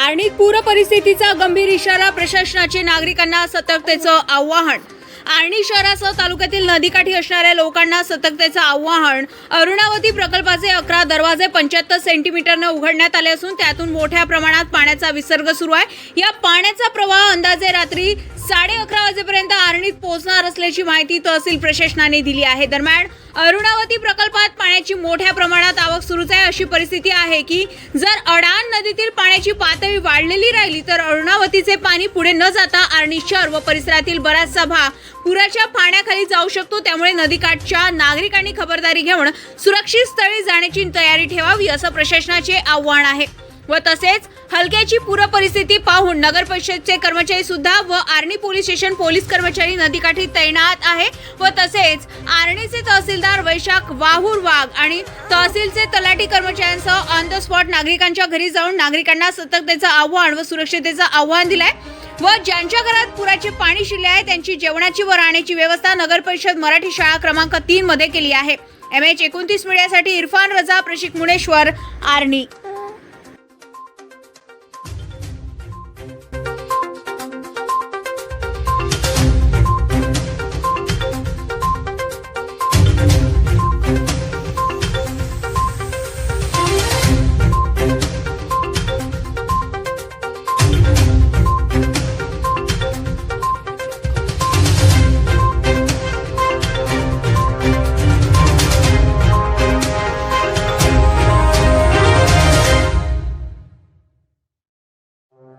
आणि पूर परिस्थितीचा गंभीर इशारा प्रशासनाचे नागरिकांना सतर्कतेचं आवाहन. आणि शहरासह तालुक्यातील नदीकाठी असणाऱ्या लोकांना सतर्कतेचं आवाहन. अरुणावती प्रकल्पाचे अकरा दरवाजे पंच्याहत्तर सेंटीमीटरनं उघडण्यात आले असून त्यातून मोठ्या प्रमाणात पाण्याचा विसर्ग सुरू आहे. या पाण्याचा प्रवाह अंदाजे रात्री साडे अकरा वाजेपर्यंत आर्णीत पोहोचणार असल्याची माहिती तहसील प्रशासनाने दिली आहे. दरम्यान अरुणावती प्रकल्पात पाण्याची मोठ्या प्रमाणात आवक सुरूच आहे अशी परिस्थिती आहे की जर अडाण नदीतील पाण्याची पातळी वाढलेली राहिली तर अरुणावतीचे पाणी पुढे न जाता आर्णी शहर व परिसरातील बराचसा भाग पुराच्या पाण्याखाली जाऊ शकतो. त्यामुळे नदीकाठच्या नागरिकांनी खबरदारी घेऊन सुरक्षित स्थळी जाण्याची तयारी ठेवावी असं प्रशासनाचे आव्हान आहे. व तसेच हलक्याची पूर परिस्थिती पाहून नगर परिषदचे कर्मचारी सुद्धा व आर्णी पोलीस स्टेशन पोलीस कर्मचारी नदीकाठी तैनात आहे. व तसेच आर्णीचे तहसीलदार वैशाख वाहूर वाघ आणि तहसीलचे तलाठी कर्मचाऱ्यांसह ऑन द स्पॉट नागरिकांच्या घरी जाऊन नागरिकांना सतर्कतेचं आव्हान व सुरक्षिततेचं आव्हान दिलंय. व ज्यांच्या घरात पुराचे पाणी शिरले आहे त्यांची जेवणाची व राहण्याची व्यवस्था नगर परिषद मराठी शाळा क्रमांक तीन मध्ये केली आहे. एम एच एकोणतीस मीडियासाठी इरफान रजा प्रशिक मुणेश्वर आर्णी.